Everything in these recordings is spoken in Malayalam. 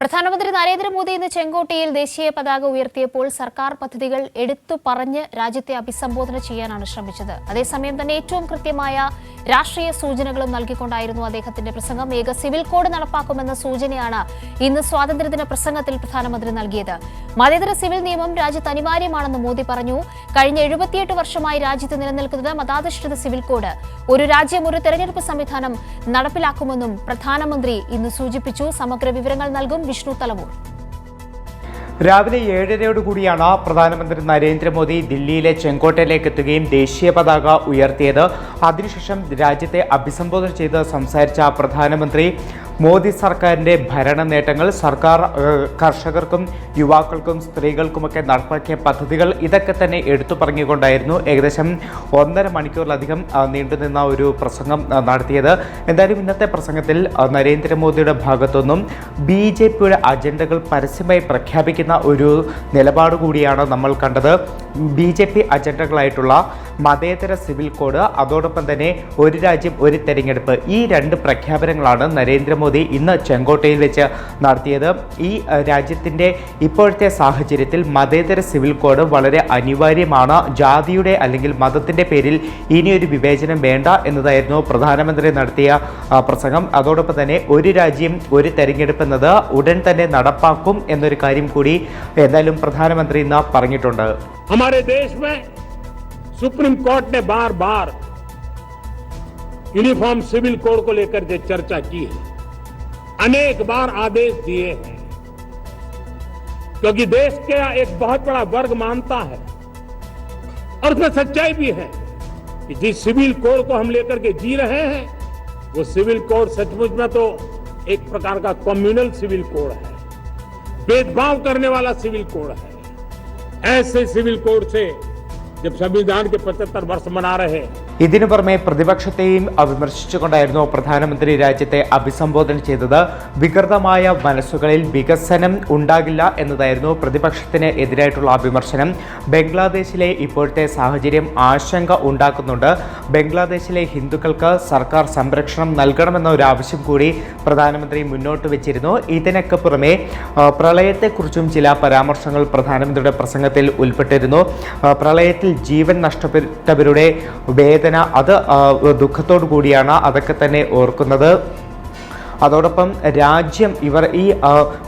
പ്രധാനമന്ത്രി നരേന്ദ്രമോദി ഇന്ന് ചെങ്കോട്ടയിൽ ദേശീയ പതാക ഉയർത്തിയപ്പോൾ സർക്കാർ പദ്ധതികൾ എടുത്തു പറഞ്ഞ് രാജ്യത്തെ അഭിസംബോധന ചെയ്യാനാണ് ശ്രമിച്ചത്. അതേസമയം തന്നെ ഏറ്റവും കൃത്യമായ രാഷ്ട്രീയ സൂചനകളും നൽകിക്കൊണ്ടായിരുന്നു അദ്ദേഹത്തിന്റെ പ്രസംഗം. ഏക സിവിൽ കോഡ് നടപ്പാക്കുമെന്ന സൂചനയാണ് ഇന്ന് സ്വാതന്ത്ര്യദിന പ്രസംഗത്തിൽ പ്രധാനമന്ത്രി നൽകിയത്. മതേതര സിവിൽ നിയമം രാജ്യത്ത് അനിവാര്യമാണെന്ന് മോദി പറഞ്ഞു. കഴിഞ്ഞ എഴുപത്തിയെട്ട് വർഷമായി രാജ്യത്ത് നിലനിൽക്കുന്നത് മതാധിഷ്ഠിത സിവിൽ കോഡ്. ഒരു രാജ്യം ഒരു തെരഞ്ഞെടുപ്പ് സംവിധാനം നടപ്പിലാക്കുമെന്നും പ്രധാനമന്ത്രി ഇന്ന് സൂചിപ്പിച്ചു. സമഗ്ര വിവരങ്ങൾ നൽകും. വിഷ്ണു തലവൂർ രാവിലെ ഏഴരയോടുകൂടിയാണ് പ്രധാനമന്ത്രി നരേന്ദ്രമോദി ദില്ലിയിലെ ചെങ്കോട്ടയിലേക്ക് എത്തുകയും ദേശീയ പതാക ഉയർത്തിയത്. അതിനുശേഷം രാജ്യത്തെ അഭിസംബോധന ചെയ്ത് സംസാരിച്ച പ്രധാനമന്ത്രി മോദി സർക്കാരിന്റെ ഭരണ നേട്ടങ്ങൾ സർക്കാർ കർഷകർക്കും യുവാക്കൾക്കും സ്ത്രീകൾക്കുമൊക്കെ നടപ്പാക്കിയ പദ്ധതികൾ ഇതൊക്കെ തന്നെ എടുത്തു പറഞ്ഞുകൊണ്ടായിരുന്നു ഏകദേശം ഒന്നര മണിക്കൂറിലധികം നീണ്ടുനിന്ന ഒരു പ്രസംഗം നടത്തിയത്. എന്തായാലും ഇന്നത്തെ പ്രസംഗത്തിൽ നരേന്ദ്രമോദിയുടെ ഭാഗത്തുനിന്നും ബി ജെ പിയുടെ അജണ്ടകൾ പരസ്യമായി പ്രഖ്യാപിക്കുന്ന ഒരു നിലപാട് കൂടിയാണ് നമ്മൾ കണ്ടത്. ബി ജെ പി അജണ്ടകളായിട്ടുള്ള മതേതര സിവിൽ കോഡ് അതോടൊപ്പം തന്നെ ഒരു രാജ്യം ഒരു തെരഞ്ഞെടുപ്പ്. ഈ രണ്ട് പ്രഖ്യാപനങ്ങളാണ് നരേന്ദ്രമോദി ഇന്ന് ചെങ്കോട്ടയിൽ വെച്ച് നടത്തിയത്. ഈ രാജ്യത്തിന്റെ ഇപ്പോഴത്തെ സാഹചര്യത്തിൽ മതേതര സിവിൽ കോഡ് വളരെ അനിവാര്യമാണ്. ജാതിയുടെ അല്ലെങ്കിൽ മതത്തിന്റെ പേരിൽ ഇനിയൊരു വിവേചനം വേണ്ട എന്നതായിരുന്നു പ്രധാനമന്ത്രി നടത്തിയ പ്രസംഗം. അതോടൊപ്പം തന്നെ ഒരു രാജ്യം ഒരു തെരഞ്ഞെടുപ്പ് എന്നത് ഉടൻ തന്നെ നടപ്പാക്കും എന്നൊരു കാര്യം കൂടി എന്തായാലും പ്രധാനമന്ത്രി ഇന്ന് പറഞ്ഞിട്ടുണ്ട്. सुप्रीम कोर्ट ने बार बार यूनिफॉर्म सिविल कोड को लेकर के चर्चा की है, अनेक बार आदेश दिए हैं। क्योंकि देश के एक बहुत बड़ा वर्ग मानता है, और उसमें सच्चाई भी है कि जिस सिविल कोड को हम लेकर के जी रहे हैं, वो सिविल कोड सचमुच में तो एक प्रकार का कम्युनल सिविल कोड है, भेदभाव करने वाला सिविल कोड है। ऐसे सिविल कोड से जब संविधान के 75 वर्ष मना रहे हैं ഇതിനു പുറമെ പ്രതിപക്ഷത്തെയും വിമർശിച്ചുകൊണ്ടായിരുന്നു പ്രധാനമന്ത്രി രാജ്യത്തെ അഭിസംബോധന ചെയ്തത്. വികൃതമായ മനസ്സുകളിൽ വികസനം ഉണ്ടാകില്ല എന്നതായിരുന്നു പ്രതിപക്ഷത്തിന് എതിരായിട്ടുള്ള വിമർശനം. ബംഗ്ലാദേശിലെ ഇപ്പോഴത്തെ സാഹചര്യം ആശങ്ക ഉണ്ടാക്കുന്നുണ്ട്. ബംഗ്ലാദേശിലെ ഹിന്ദുക്കൾക്ക് സർക്കാർ സംരക്ഷണം നൽകണമെന്ന ഒരു ആവശ്യം കൂടി പ്രധാനമന്ത്രി മുന്നോട്ട് വെച്ചിരുന്നു. ഇതിനൊക്കെ പുറമെ പ്രളയത്തെക്കുറിച്ചും ചില പരാമർശങ്ങൾ പ്രധാനമന്ത്രിയുടെ പ്രസംഗത്തിൽ ഉൾപ്പെട്ടിരുന്നു. പ്രളയത്തിൽ ജീവൻ നഷ്ടപ്പെട്ടവരുടെ വേദന അത് ആ, ദുഃഖത്തോടു കൂടിയാണ് അതൊക്കെ തന്നെ ഓർക്കുന്നത്. അതോടൊപ്പം രാജ്യം ഇവർ ഈ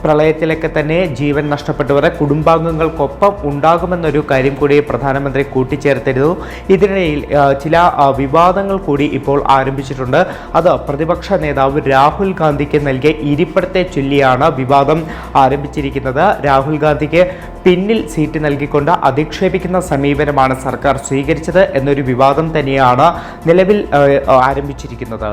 പ്രളയത്തിലൊക്കെ തന്നെ ജീവൻ നഷ്ടപ്പെട്ടവരെ കുടുംബാംഗങ്ങൾക്കൊപ്പം ഉണ്ടാകുമെന്നൊരു കാര്യം കൂടി പ്രധാനമന്ത്രി കൂട്ടിച്ചേർത്തിരുന്നു. ഇതിനിടയിൽ ചില വിവാദങ്ങൾ കൂടി ഇപ്പോൾ ആരംഭിച്ചിട്ടുണ്ട്. അത് പ്രതിപക്ഷ നേതാവ് രാഹുൽ ഗാന്ധിക്ക് നൽകിയ ഇരിപ്പിടത്തെ ചൊല്ലിയാണ് വിവാദം ആരംഭിച്ചിരിക്കുന്നത്. രാഹുൽ ഗാന്ധിക്ക് പിന്നിൽ സീറ്റ് നൽകിക്കൊണ്ട് അധിക്ഷേപിക്കുന്ന സമീപനമാണ് സർക്കാർ സ്വീകരിച്ചത് എന്നൊരു വിവാദം തന്നെയാണ് നിലവിൽ ആരംഭിച്ചിരിക്കുന്നത്.